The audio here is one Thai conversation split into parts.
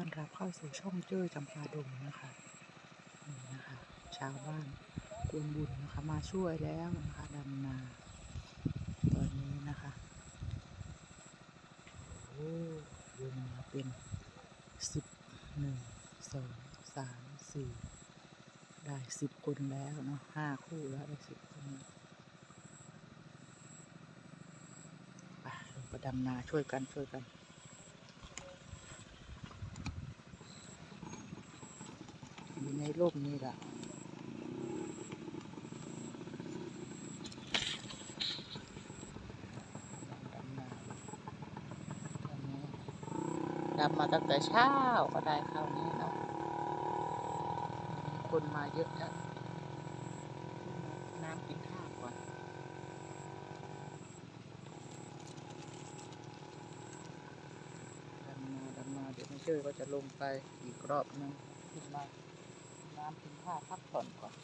ต้อนรับเข้าสู่ช่องเจ้ยจำปาดงนะคะนี่นะคะ ชาวบ้านกวนบุญนะคะ มาช่วยแล้วนะคะดำนาตอนนี้นะคะโอ้วงมาเป็นสิบหนึ่งสองสามสี่ได้สิบคนแล้วเนาะห้าคู่แล้วได้สิบคนแล้วไปลงไปดำนาช่วยกันช่วยกัน อยู่ ในร่มนี่แหละดำมาตั้งแต่เช้าก็ได้คราวนี้เนาะคนมาเยอะแล้วน้ำกินข้าวก่อนดำนาดำนาเดี๋ยวไม่เชื่อก็จะลงไปอีกรอบนึงขึ้นมา น้ำกินข้าวพักผ่อนก่อน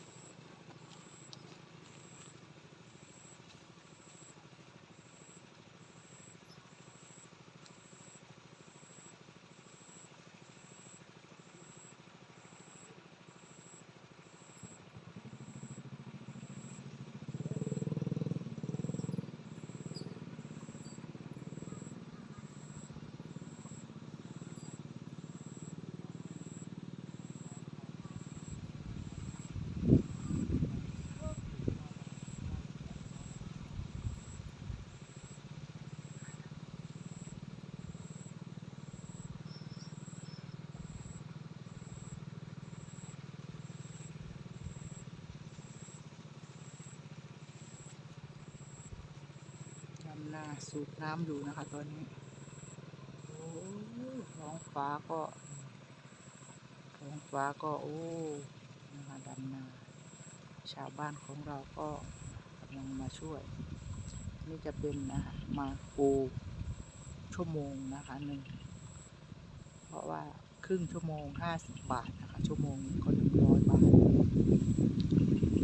สูบน้ำอยู่นะคะตอนนี้โอ้ท้องฟ้าก็ท้องฟ้าก็โอ้นะคะดำนาชาวบ้านของเราก็กำลังมาช่วย นี่จะเป็นนะมาปูชั่วโมงนะคะหนึ่งเพราะว่าครึ่งชั่วโมงห้าสิบบาทนะคะชั่วโมงหนึ่งก็หนึ่งร้อยบาท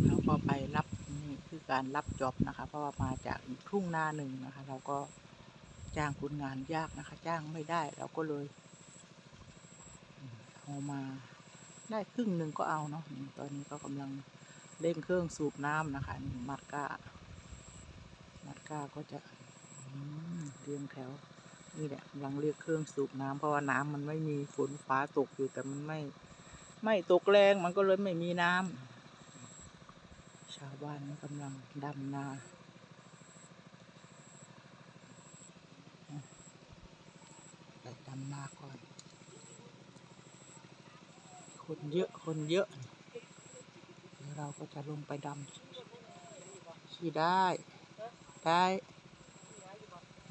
แล้วก็ไปรับ คือการรับจอบนะคะ เพราะว่ามาจากทุ่งนาหนึ่งนะคะ เราก็จ้างคนงานยากนะคะ จ้างไม่ได้เราก็เลยเอามาได้ครึ่งหนึ่งก็เอาเนาะตอนนี้ก็กำลังเร่งเครื่องสูบน้ำนะคะนี่มัดก้า มัดก้าก็จะเรียงแถวนี่แหละกำลังเรียกเครื่องสูบน้ำเพราะว่าน้ำมันไม่มีฝนฟ้าตกอยู่แต่มันไม่ ไม่ตกแรงมันก็เลยไม่มีน้ำชาวบ้านกำลังดำนาไปดำนาก่อน คนเยอะ คนเยอะ เราก็จะลงไปดำขี่ได้ ได้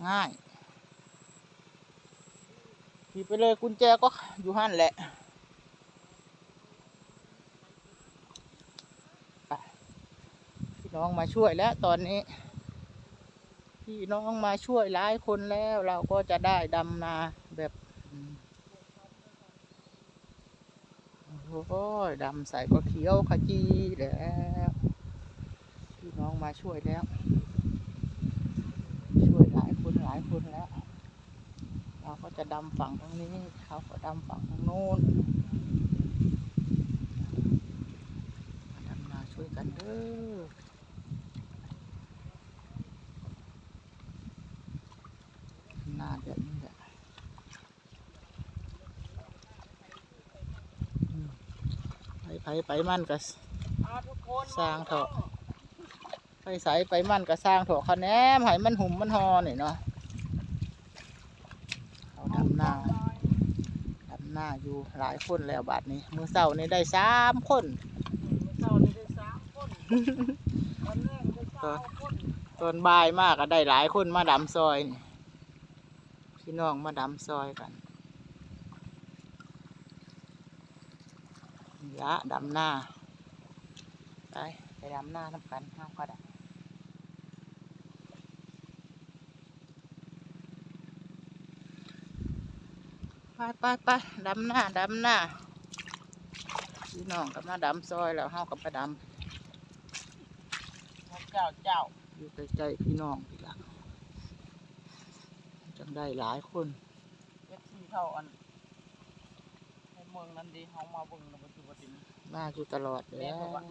ง่ายขี่ไปเลยกุญแจก็อยู่หั่นแหละ ไป พี่น้องมาช่วยแล้วตอนนี้ พี่น้องมาช่วยหลายคนแล้วเราก็จะได้ดำนาแบบโอ้โหดำใส่ก็เขียวขจีแล้วพี่น้องมาช่วยแล้ว ช่วยหลายคนหลายคนแล้ว เราก็จะดำฝั่งตรงนี้เขาก็ดำฝั่งตรงโน้นดำนาช่วยกันเด้อ หน้าแบบนี้แหละอืม ไปไปไปมั่นก็สร้างเถอะไปใส่ไปมั่นก็สร้างเถอะคะแนนให้มันหุ่มมันหอนี่เนาะเขาดำหน้าดำหน้าอยู่หลายคนแล้วบาดนี้ มือเสาร์นี่ได้สามคนเช้านี่ได้สามคนวันแรกได้สามคนตอนบ่ายมากก็ได้หลายคนมาดำซอยนี่พี่น้องมาดำซอยกัน ยะดำหน้า ไป ไปดำหน้าทำกันห้ามก็ได้ไปไปไปดำหน้าดำหน้าพี่น้องก็มาดำซอยแล้วเฮาก็ไปดำเจ้าเจ้า อยู่ใกล้ๆพี่น้องอีกละจังได้หลายคนเอฟซีเท่าอัน เมืองนั้นดีเฮามาเบิ่งแล้วปัจจุบันนี้มาอยู่ตลอดแล้แม่วบอกว่า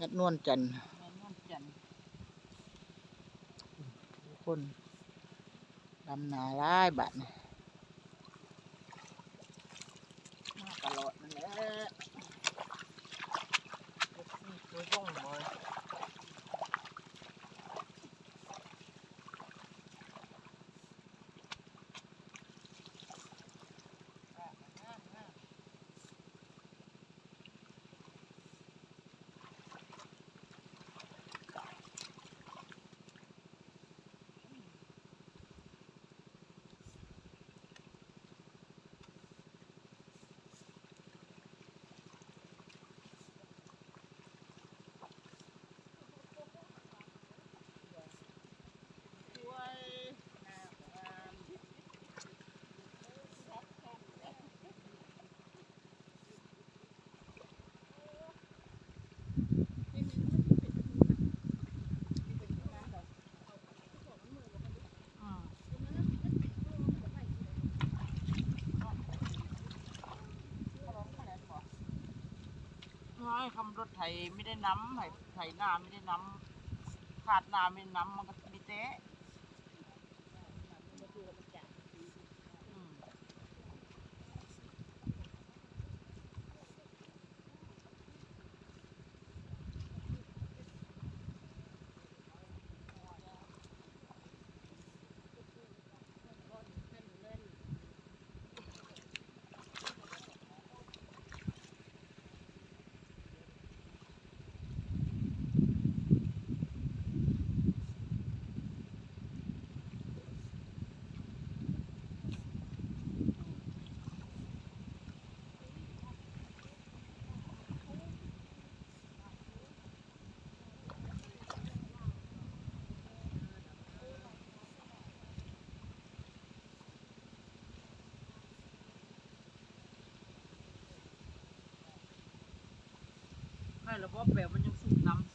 งัดนวลจันทร์แม่นอนจันทร์ทุกคนดำนาหลายบัดนี่มาตลอดนั่นแหละเอฟซีตัวย่องเลย ช่วยหน้าบ้าน อืมน้อยคำ รถไถไม่ได้น้ำไถไถนาไม่ได้น้ำขาดนาไม่ได้น้ำมันก็มีเตะ ให้ระบบแบบมันยังสูบน้ำ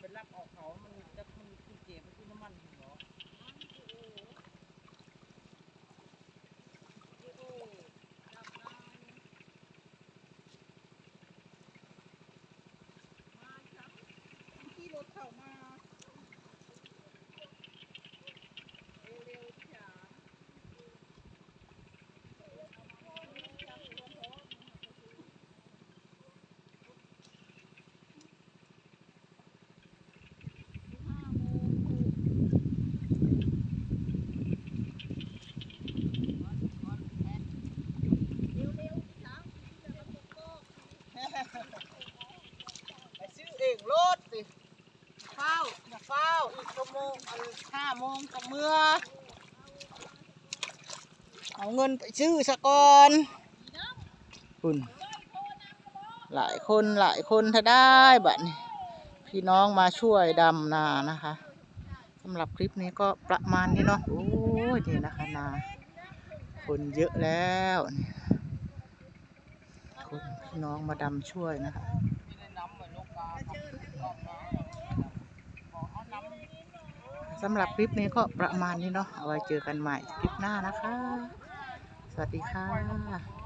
มันน่ะไปรับออกเขา มันจะมันคุณเจ็บมันคือน้ำมันอขี่รถเข้ามาเร็วๆจ้า ไปซื้อเองรถสิเฝ้า วาเฝ้าอีกชั่วโมงอันห้าโมงกับเมื่อ เอาเงินไปซื้อสะก่อนคุณหลายคนหลายคนถ้าได้บัดนี้พี่น้องมาช่วยดำนานะคะสำหรับคลิปนี้ก็ประมาณนี้เนาะโอ้ยนี่นะคะนา คนเยอะแล้วคนพี่น้องมาดำช่วยนะคะ สำหรับคลิปนี้ก็ประมาณนี้เนาะเอาไว้เจอกันใหม่คลิปหน้านะคะ สวัสดีค่ะ